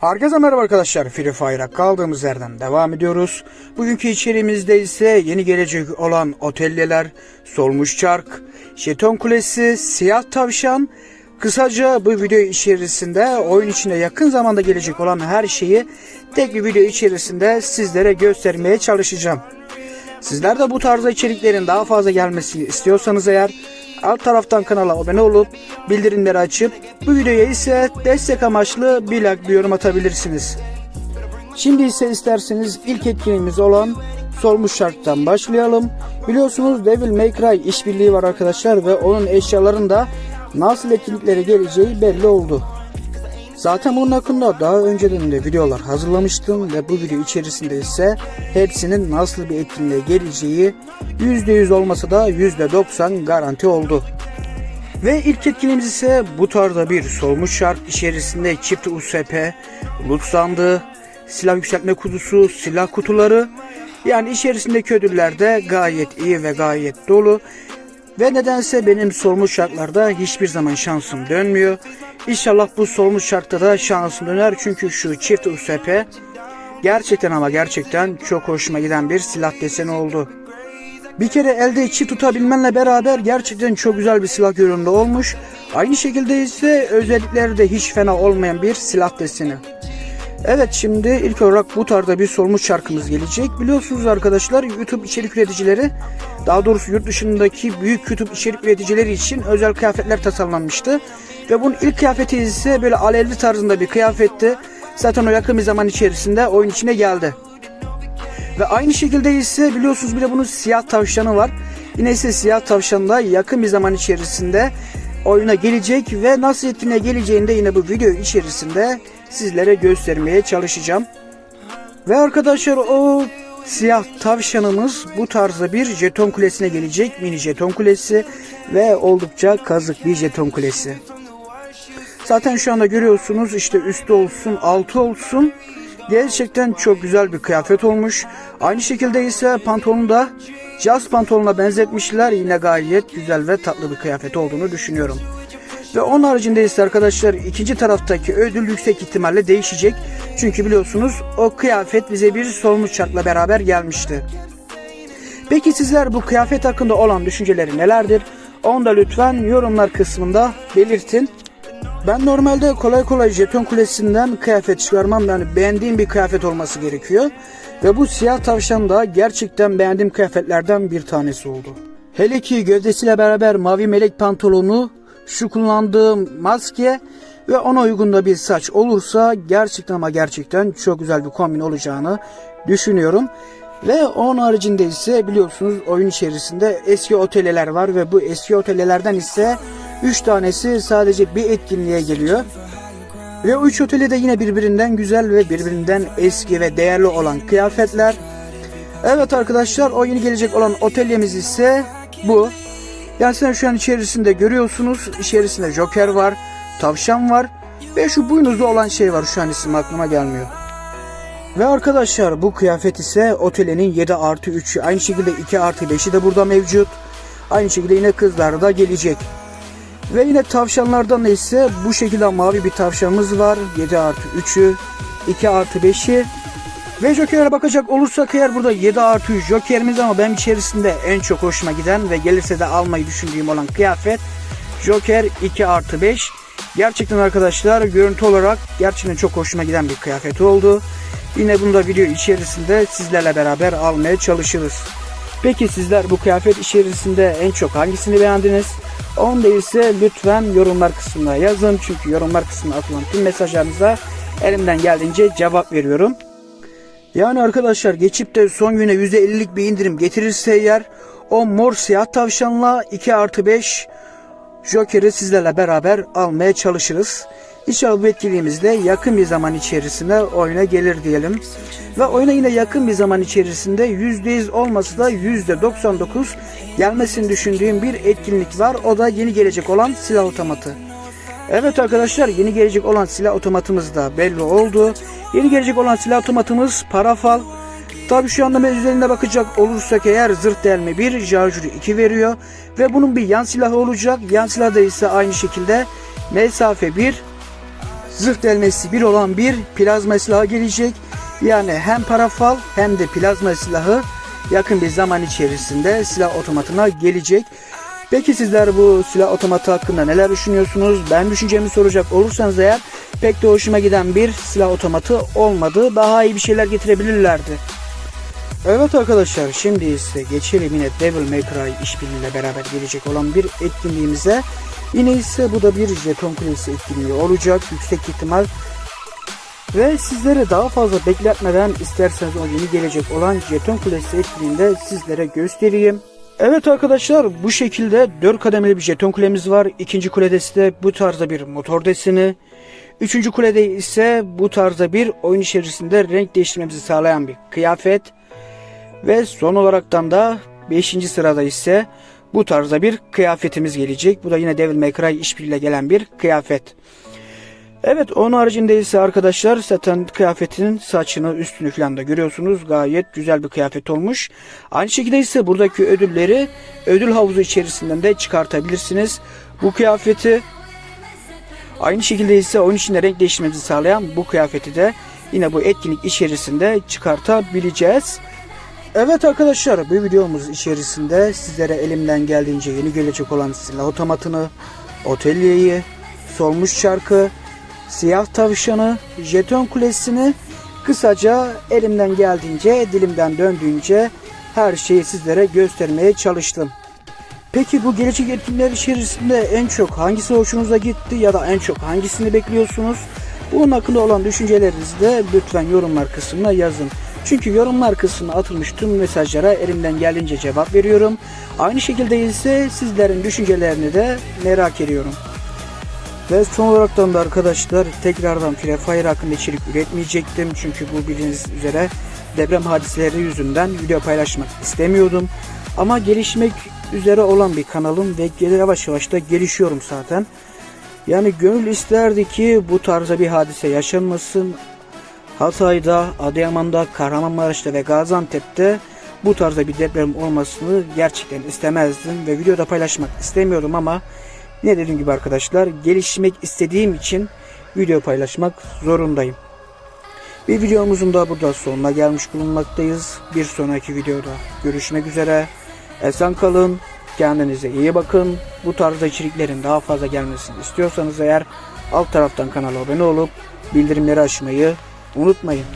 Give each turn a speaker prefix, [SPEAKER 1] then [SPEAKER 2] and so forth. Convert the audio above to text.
[SPEAKER 1] Herkese merhaba arkadaşlar. Free Fire'a kaldığımız yerden devam ediyoruz. Bugünkü içeriğimizde ise yeni gelecek olan otelyeler, solmuş çark, jeton kulesi, siyah tavşan. Kısaca bu video içerisinde oyun içinde yakın zamanda gelecek olan her şeyi tek bir video içerisinde sizlere göstermeye çalışacağım. Sizler de bu tarzda içeriklerin daha fazla gelmesini istiyorsanız eğer alt taraftan kanala abone olup bildirimleri açıp bu videoya ise destek amaçlı bir like bir yorum atabilirsiniz. Şimdi ise isterseniz ilk etkinliğimiz olan solmuş şarttan başlayalım. Biliyorsunuz Devil May Cry işbirliği var arkadaşlar ve onun eşyalarında nasıl etkinliklere geleceği belli oldu. Zaten bunun hakkında daha önceden de videolar hazırlamıştım ve bu video içerisinde ise hepsinin nasıl bir etkinliğe geleceği %100 olmasa da %90 garanti oldu. Ve ilk etkinliğimiz ise bu tarzda bir solmuş şark içerisinde çift USP, loot sandığı, silah yükseltme kutusu, silah kutuları yani içerisindeki ödüller de gayet iyi ve gayet dolu. Ve nedense benim solmuş şartlarda hiçbir zaman şansım dönmüyor. İnşallah bu solmuş şartta da şansım döner çünkü şu çift USP gerçekten ama gerçekten çok hoşuma giden bir silah deseni oldu. Bir kere elde içi tutabilmenle beraber gerçekten çok güzel bir silah görünümlü olmuş. Aynı şekilde ise özellikleri de hiç fena olmayan bir silah deseni. Evet şimdi ilk olarak bu tarzda bir solmuş şarkımız gelecek. Biliyorsunuz arkadaşlar YouTube içerik üreticileri daha doğrusu yurt dışındaki büyük YouTube içerik üreticileri için özel kıyafetler tasarlanmıştı. Ve bunun ilk kıyafeti ise böyle alevli tarzında bir kıyafetti. Zaten o yakın bir zaman içerisinde oyun içine geldi. Ve aynı şekilde ise biliyorsunuz bir de bunun siyah tavşanı var. Yine ise siyah tavşan da yakın bir zaman içerisinde oyuna gelecek ve nasıl etkinliğe geleceğini de yine bu video içerisinde sizlere göstermeye çalışacağım. Ve arkadaşlar o siyah tavşanımız bu tarzda bir jeton kulesine gelecek. Mini jeton kulesi ve oldukça kazık bir jeton kulesi. Zaten şu anda görüyorsunuz işte üstü olsun altı olsun Gerçekten çok güzel bir kıyafet olmuş. Aynı şekilde ise pantolonu da jazz pantolonuna benzetmişler. Yine gayet güzel ve tatlı bir kıyafet olduğunu düşünüyorum. Ve onun haricinde ise arkadaşlar ikinci taraftaki ödül yüksek ihtimalle değişecek. Çünkü biliyorsunuz o kıyafet bize bir solmuş çarkla beraber gelmişti. Peki sizler bu kıyafet hakkında olan düşünceleri nelerdir? Onu da lütfen yorumlar kısmında belirtin. Ben normalde kolay kolay jeton kulesinden kıyafet çıkarmam. Yani beğendiğim bir kıyafet olması gerekiyor. Ve bu siyah tavşan da gerçekten beğendiğim kıyafetlerden bir tanesi oldu. Hele ki gövdesiyle beraber mavi melek pantolonu, şu kullandığım maske ve ona uygun da bir saç olursa gerçekten ama gerçekten çok güzel bir kombin olacağını düşünüyorum. Ve onun haricinde ise biliyorsunuz oyun içerisinde eski otelyeler var ve bu eski otelyelerden ise 3 tanesi sadece bir etkinliğe geliyor. Ve o 3 oteli de yine birbirinden güzel ve birbirinden eski ve değerli olan kıyafetler. Evet arkadaşlar o yeni gelecek olan otelyemiz ise bu. Yani sen şu an içerisinde görüyorsunuz. İçerisinde Joker var, tavşan var ve şu boynuzlu olan şey var. Şu an isim aklıma gelmiyor. Ve arkadaşlar bu kıyafet ise otelinin 7 artı 3'ü. Aynı şekilde 2 artı 5'i de burada mevcut. Aynı şekilde yine kızlar da gelecek. Ve yine tavşanlardan ise bu şekilde mavi bir tavşanımız var. 7 artı 3'ü, 2 artı 5'i. Ve Joker'e bakacak olursak eğer burada 7 artı 3 Joker'imiz ama benim içerisinde en çok hoşuma giden ve gelirse de almayı düşündüğüm olan kıyafet Joker 2 artı 5. Gerçekten arkadaşlar görüntü olarak gerçekten çok hoşuma giden bir kıyafet oldu. Yine bunu da video içerisinde sizlerle beraber almaya çalışırız. Peki sizler bu kıyafet içerisinde en çok hangisini beğendiniz? Onu değilse lütfen yorumlar kısmına yazın. Çünkü yorumlar kısmına atılan tüm mesajlarınıza elimden geldiğince cevap veriyorum. Yani arkadaşlar geçip de son güne %50'lik bir indirim getirirse eğer o mor siyah tavşanla 2 artı 5 Joker'i sizlerle beraber almaya çalışırız. İnşallah bu etkinliğimizde yakın bir zaman içerisinde oyuna gelir diyelim. Ve oyuna yine yakın bir zaman içerisinde %100 olması da %99 gelmesini düşündüğüm bir etkinlik var. O da yeni gelecek olan silah otomatı. Evet arkadaşlar yeni gelecek olan silah otomatımız da belli oldu. Yeni gelecek olan silah otomatımız parafal. Tabi şu anda üzerinde bakacak olursak eğer zırh delme 1, şarjörü 2 veriyor. Ve bunun bir yan silahı olacak. Yan silahda ise aynı şekilde mesafe 1, zırh delmesi bir olan bir plazma silahı gelecek. Yani hem parafal hem de plazma silahı yakın bir zaman içerisinde silah otomatına gelecek. Peki sizler bu silah otomatı hakkında neler düşünüyorsunuz? Ben düşüncemi soracak olursanız eğer pek de hoşuma giden bir silah otomatı olmadı. Daha iyi bir şeyler getirebilirlerdi. Evet arkadaşlar şimdi ise geçelim yine Devil May Cry işbirliğiyle beraber gelecek olan bir etkinliğimize. Yine ise bu da bir jeton kulesi etkinliği olacak yüksek ihtimal. Ve sizlere daha fazla bekletmeden isterseniz o yeni gelecek olan jeton kulesi etkinliğinde sizlere göstereyim. Evet arkadaşlar bu şekilde 4 kademeli bir jeton kulemiz var. İkinci kulede ise bu tarzda bir motor deseni. Üçüncü kulede ise bu tarzda bir oyun içerisinde renk değiştirmemizi sağlayan bir kıyafet. Ve son olaraktan da 5. sırada ise bu tarzda bir kıyafetimiz gelecek. Bu da yine Devil May Cry işbirliğiyle gelen bir kıyafet. Evet onun haricinde ise arkadaşlar zaten kıyafetinin saçını üstünü falan da görüyorsunuz. Gayet güzel bir kıyafet olmuş. Aynı şekilde ise buradaki ödülleri ödül havuzu içerisinden de çıkartabilirsiniz. Bu kıyafeti aynı şekilde ise oyun içinde renk değiştirmemizi sağlayan bu kıyafeti de yine bu etkinlik içerisinde çıkartabileceğiz. Evet arkadaşlar bu videomuz içerisinde sizlere elimden geldiğince yeni gelecek olan silah otomatını, otelyeyi, solmuş çarkı, siyah tavşanı, jeton kulesini kısaca elimden geldiğince, dilimden döndüğünce her şeyi sizlere göstermeye çalıştım. Peki bu gelecek etkinlikler içerisinde en çok hangisi hoşunuza gitti ya da en çok hangisini bekliyorsunuz? Bunun hakkında olan düşüncelerinizi de lütfen yorumlar kısmına yazın. Çünkü yorumlar kısmına atılmış tüm mesajlara elimden geldiğince cevap veriyorum. Aynı şekilde ise sizlerin düşüncelerini de merak ediyorum. Ve son olaraktan da arkadaşlar tekrardan Free Fire hakkında içerik üretmeyecektim. Çünkü bu bildiğiniz üzere deprem hadiseleri yüzünden video paylaşmak istemiyordum. Ama gelişmek üzere olan bir kanalım ve yavaş yavaş da gelişiyorum zaten. Yani gönül isterdi ki bu tarzda bir hadise yaşanmasın. Hatay'da, Adıyaman'da, Kahramanmaraş'ta ve Gaziantep'te bu tarzda bir deprem olmasını gerçekten istemezdim ve videoda paylaşmak istemiyordum ama ne dediğim gibi arkadaşlar gelişmek istediğim için video paylaşmak zorundayım. Bir videomuzun da burada sonuna gelmiş bulunmaktayız. Bir sonraki videoda görüşmek üzere. Esen kalın. Kendinize iyi bakın. Bu tarzda içeriklerin daha fazla gelmesini istiyorsanız eğer alt taraftan kanala abone olup bildirimleri açmayı unutmayın.